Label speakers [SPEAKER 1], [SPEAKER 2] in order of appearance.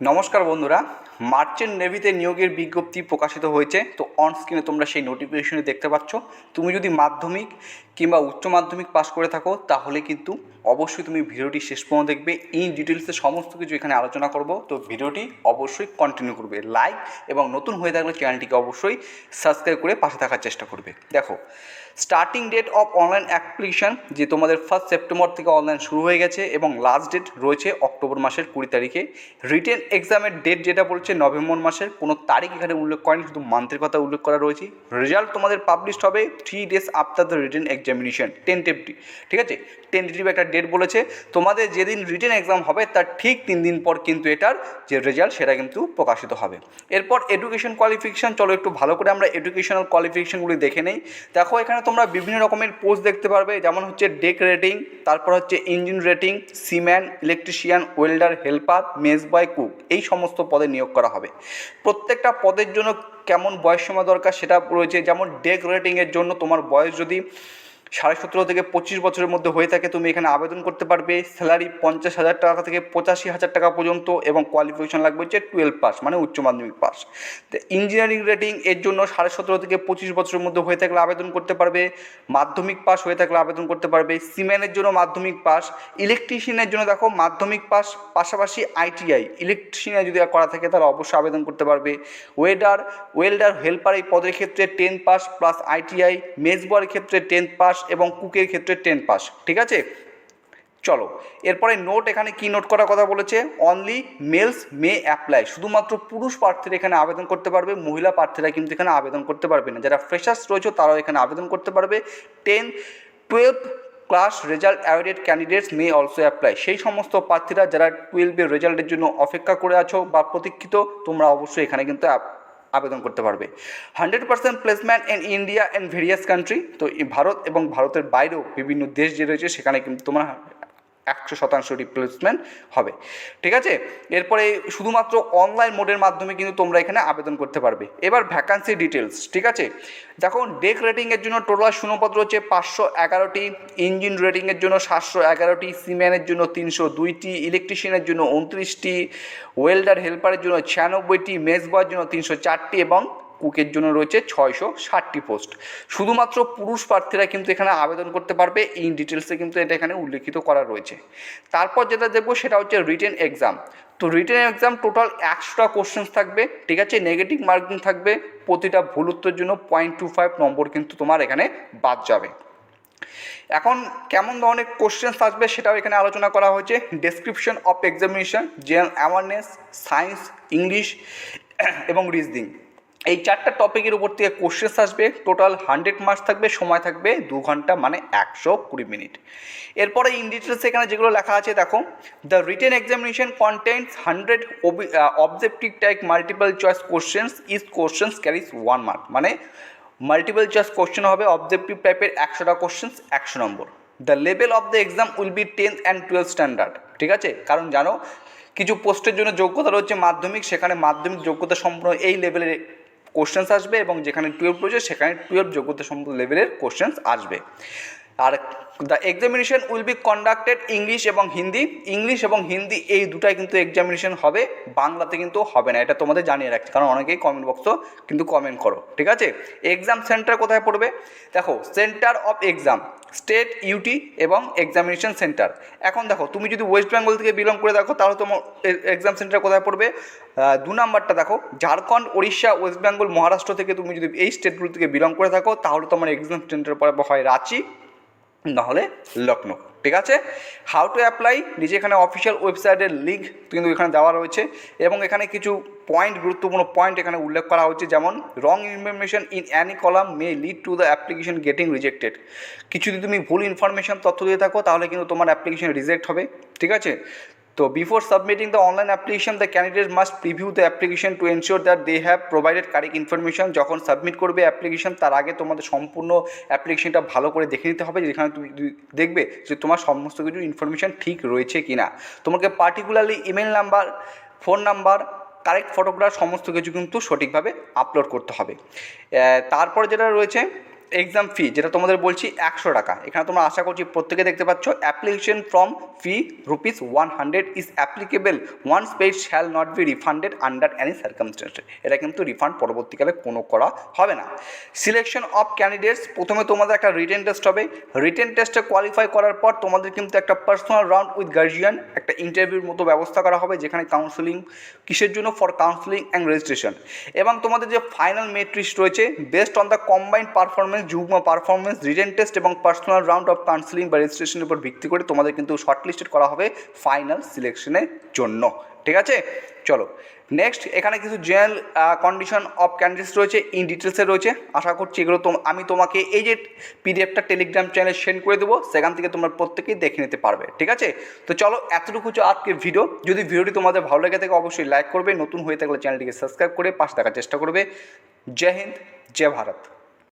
[SPEAKER 1] নমস্কার বন্ধুরা মার্চেন্ট নেভিতে নিয়োগের বিজ্ঞপ্তি প্রকাশিত হয়েছে, তো অন স্ক্রিনে তোমরা সেই নোটিফিকেশনে দেখতে পাচ্ছ। তুমি যদি মাধ্যমিক কিংবা উচ্চ মাধ্যমিক পাস করে থাকো, তাহলে কিন্তু অবশ্যই তুমি ভিডিওটি শেষ পর্যন্ত দেখবে। ইন ডিটেলসে সমস্ত কিছু এখানে আলোচনা করব, তো ভিডিওটি অবশ্যই কন্টিনিউ করবে। লাইক এবং নতুন হয়ে থাকলে চ্যানেলটিকে অবশ্যই সাবস্ক্রাইব করে পাশে থাকার চেষ্টা করবে। দেখো starting date of online application যে তোমাদের ফার্স্ট সেপ্টেম্বর থেকে অনলাইন শুরু হয়ে গেছে এবং লাস্ট ডেট রয়েছে অক্টোবর মাসের কুড়ি তারিখে। রিটেন এক্সামের ডেট যেটা বলছে নভেম্বর মাসের কোনো তারিখ এখানে উল্লেখ করেনি, শুধু মান্থের কথা উল্লেখ করা রয়েছে। রেজাল্ট তোমাদের পাবলিশ হবে three days after the written examination tentative ঠিক আছে? টেন্টেটিভ একটা ডেট বলেছে। তোমাদের যেদিন রিটেন এক্সাম হবে, তার ঠিক তিন দিন পর কিন্তু এটার যে রেজাল্ট সেটা কিন্তু প্রকাশিত হবে। এরপর এডুকেশন কোয়ালিফিকেশান চলো একটু ভালো করে আমরা এডুকেশনাল কোয়ালিফিকেশানগুলি দেখে নেই। দেখো, এখানে তোমরা বিভিন্ন রকমের পোস্ট দেখতে পারবে, যেমন হচ্ছে ডেক রেটিং তারপর হচ্ছে engine rating seaman electrician welder helper mess boy cook এই সমস্ত পদে নিয়োগ করা হবে। প্রত্যেকটা পদের জন্য কেমন বয়স সীমা দরকার সেটা রয়েছে। যেমন ডেক রেটিংয়ের জন্য তোমার বয়স যদি সাড়ে সতেরো থেকে পঁচিশ বছরের মধ্যে হয়ে থাকে, তুমি এখানে আবেদন করতে পারবে। স্যালারি পঞ্চাশ হাজার টাকা থেকে পঁচাশি হাজার টাকা পর্যন্ত এবং কোয়ালিফিকেশন লাগবে হচ্ছে টুয়েলভ পাস মানে উচ্চ মাধ্যমিক পাস তো ইঞ্জিনিয়ারিং রেটিং এর জন্য সাড়ে সতেরো থেকে পঁচিশ বছরের মধ্যে হয়ে থাকলে আবেদন করতে পারবে। মাধ্যমিক পাস হয়ে থাকলে আবেদন করতে পারবে। সিমেন্টের জন্য মাধ্যমিক পাস ইলেকট্রিশিয়ানের জন্য দেখো মাধ্যমিক পাস পাশাপাশি আইটিআই ইলেকট্রিশিয়ান যদি করা থাকে তাহলে অবশ্যই আবেদন করতে পারবে। ওয়েডার ওয়েল্ডার হেল্পার এই পদের ক্ষেত্রে টেন পাস প্লাস আইটিআই মেজবয়ের ক্ষেত্রে টেন পাস এবং কুকের ক্ষেত্রে টেন পাস ঠিক আছে? চলো, এরপরে নোট এখানে কি নোট করার কথা বলেছে? অনলি মেলস মে অ্যাপ্লাই শুধুমাত্র পুরুষ প্রার্থীরা এখানে আবেদন করতে পারবে, মহিলা প্রার্থীরা কিন্তু এখানে আবেদন করতে পারবে না। যারা ফ্রেশার্স রয়েছে, তারাও এখানে আবেদন করতে পারবে। Ten twelve class result awarded candidates may also apply সেই সমস্ত প্রার্থীরা যারা টুয়েলভের রেজাল্টের জন্য অপেক্ষা করে আছো বা প্রতীক্ষিত, তোমরা অবশ্যই এখানে কিন্তু আবেদন করতে পারবে। Hundred percent placement in India and various country. তো ভারত এবং ভারতের বাইরেও বিভিন্ন দেশ যে রয়েছে, সেখানে কিন্তু তোমরা একশো শতাংশ রিপ্লেসমেন্ট হবে। ঠিক আছে? এরপরে শুধুমাত্র অনলাইন মোডের মাধ্যমে কিন্তু তোমরা এখানে আবেদন করতে পারবে। এবার ভ্যাকান্সি ডিটেলস ঠিক আছে? দেখো ডেক রেটিংয়ের জন্য টোটাল শূন্যপত্র হচ্ছে পাঁচশো এগারোটি ইঞ্জিন রেটিংয়ের জন্য সাতশো এগারোটি সিম্যানের জন্য তিনশো দুইটি ইলেকট্রিশিয়ানের জন্য উনত্রিশটি ওয়েল্ডার হেল্পারের জন্য ছিয়ানব্বইটি মেস বয়ের জন্য তিনশো চারটি এবং কুকের জন্য রয়েছে ছয়শো ষাটটি পোস্ট। শুধুমাত্র পুরুষ প্রার্থীরা কিন্তু এখানে আবেদন করতে পারবে ইন ডিটেলসে কিন্তু এটা এখানে উল্লেখিত করা রয়েছে। তারপর যেটা দেখব সেটা হচ্ছে রিটেন এক্সাম তো রিটেন এক্সাম টোটাল একশোটা কোশ্চেন্স থাকবে, ঠিক আছে? নেগেটিভ মার্কিং থাকবে, প্রতিটা ভুল উত্তরের জন্য পয়েন্ট টু ফাইভ নম্বর কিন্তু তোমার এখানে বাদ যাবে। এখন কেমন ধরনের কোশ্চেন্স আসবে সেটাও এখানে আলোচনা করা হয়েছে। Description of examination general awareness science English এবং রিজনিং এই চারটা টপিকের উপর থেকে কোশ্চেন্স আসবে টোটাল হান্ড্রেড মার্কস থাকবে, সময় থাকবে দু ঘণ্টা মানে একশো কুড়ি মিনিট এরপরে ইন ডিটেলস এখানে যেগুলো লেখা আছে, দেখো the written examination contents hundred objective type multiple choice questions is questions carries one mark মানে মাল্টিপল চয়েস কোশ্চেন হবে অবজেক্টিভ টাইপের একশোটা কোশ্চেন্স একশো নম্বর। The level of the exam will be tenth and twelve standard ঠিক আছে? কারণ জানো, কিছু পোস্টের জন্য যোগ্যতা রয়েছে মাধ্যমিক, সেখানে মাধ্যমিক যোগ্যতা সম্পূর্ণ এই লেভেলের কোশ্চেন্স আসবে এবং যেখানে টুয়েলভ রয়েছে সেখানে টুয়েলভ যোগ্যতা সম্পূর্ণ লেভেলের কোশ্চেন্স আসবে। আর the examination will be conducted English এবং হিন্দি ইংলিশ এবং হিন্দি এই দুটাই কিন্তু এক্সামিনেশন হবে, বাংলাতে কিন্তু হবে না, এটা তোমাদের জানিয়ে রাখছি, কারণ অনেকেই কমেন্ট বক্সও কিন্তু কমেন্ট করো, ঠিক আছে? এক্সাম সেন্টার কোথায় পড়বে? দেখো centre of exam state UT এবং এক্সামিনেশন সেন্টার এখন দেখো, তুমি যদি ওয়েস্ট বেঙ্গল থেকে বিলং করে দেখো, তাহলে তোমার এক্সাম সেন্টার কোথায় পড়বে? দু নাম্বারটা দেখো, ঝাড়খণ্ড উড়িষ্যা ওয়েস্ট বেঙ্গল মহারাষ্ট্র থেকে তুমি যদি এই স্টেটগুলো থেকে বিলং করে থাকো, তাহলে তোমার এক্সাম সেন্টার পড়বে হয় রাঁচি। নাহলে লখনৌ ঠিক আছে? হাউ টু অ্যাপ্লাই নিজে এখানে অফিসিয়াল ওয়েবসাইটের লিঙ্ক কিন্তু এখানে দেওয়া রয়েছে এবং এখানে কিছু পয়েন্ট গুরুত্বপূর্ণ পয়েন্ট এখানে উল্লেখ করা হচ্ছে যেমন wrong information in any column may lead to the application getting rejected কিছু যদি তুমি ভুল ইনফরমেশন তথ্য দিয়ে থাকো, তাহলে কিন্তু তোমার অ্যাপ্লিকেশন রিজেক্ট হবে, ঠিক আছে? তো before submitting the online application the candidate must preview the application to ensure that they have provided correct information যখন সাবমিট করবে অ্যাপ্লিকেশন তার আগে তোমাদের সম্পূর্ণ অ্যাপ্লিকেশনটা ভালো করে দেখে নিতে হবে যেখানে তুমি দেখবে যে তোমার সমস্ত কিছু ইনফরমেশন ঠিক রয়েছে কি না তোমাকে particularly email number phone number correct photograph সমস্ত কিছু কিন্তু সঠিকভাবে আপলোড করতে হবে। তারপর যেটা রয়েছে এক্সাম ফি যেটা তোমাদের বলছি একশো টাকা। এখানে তোমরা আশা করছি প্রত্যেকে দেখতে পাচ্ছ application form fee rupees one hundred is applicable once paid shall not be refunded under any circumstances এটা কিন্তু রিফান্ড পরবর্তীকালে কোনো করা হবে না। সিলেকশন অফ ক্যান্ডিডেটস প্রথমে তোমাদের একটা রিটেন টেস্ট হবে। রিটেন টেস্টে কোয়ালিফাই করার পর তোমাদের কিন্তু একটা পার্সোনাল রাউন্ড উইথ গার্জিয়ান একটা ইন্টারভিউর মতো ব্যবস্থা করা হবে, যেখানে কাউন্সেলিং কিসের জন্য? ফর কাউন্সেলিং অ্যান্ড রেজিস্ট্রেশন এবং তোমাদের যে ফাইনাল মেট্রিক্স রয়েছে based on the combined performance যুগ্ম পারফরমেন্স রিটেন টেস্ট এবং পার্সোনাল রাউন্ড অফ কাউন্সেলিং বা রেজিস্ট্রেশনের উপর ভিত্তি করে তোমাদের কিন্তু শর্টলিস্টেড করা হবে ফাইনাল সিলেকশনের জন্য। ঠিক আছে? চলো নেক্সট এখানে কিছু জেনারেল কন্ডিশন অফ ক্যান্ডিডেটস রয়েছে ইন ডিটেলসে রয়েছে। আশা করছি এগুলো তো আমি তোমাকে এই যে পিডিএফটা টেলিগ্রাম চ্যানেলে সেন্ড করে দেবো, সেখান থেকে তোমরা প্রত্যেকেই দেখে নিতে পারবে। ঠিক আছে? তো চলো, এতটুকু হচ্ছে আজকের ভিডিও যদি ভিডিওটি তোমাদের ভালো লেগে থাকে, অবশ্যই লাইক করবে। নতুন হয়ে থাকলে চ্যানেলটিকে সাবস্ক্রাইব করে পাশে থাকার চেষ্টা করবে। জয় হিন্দ, জয় ভারত।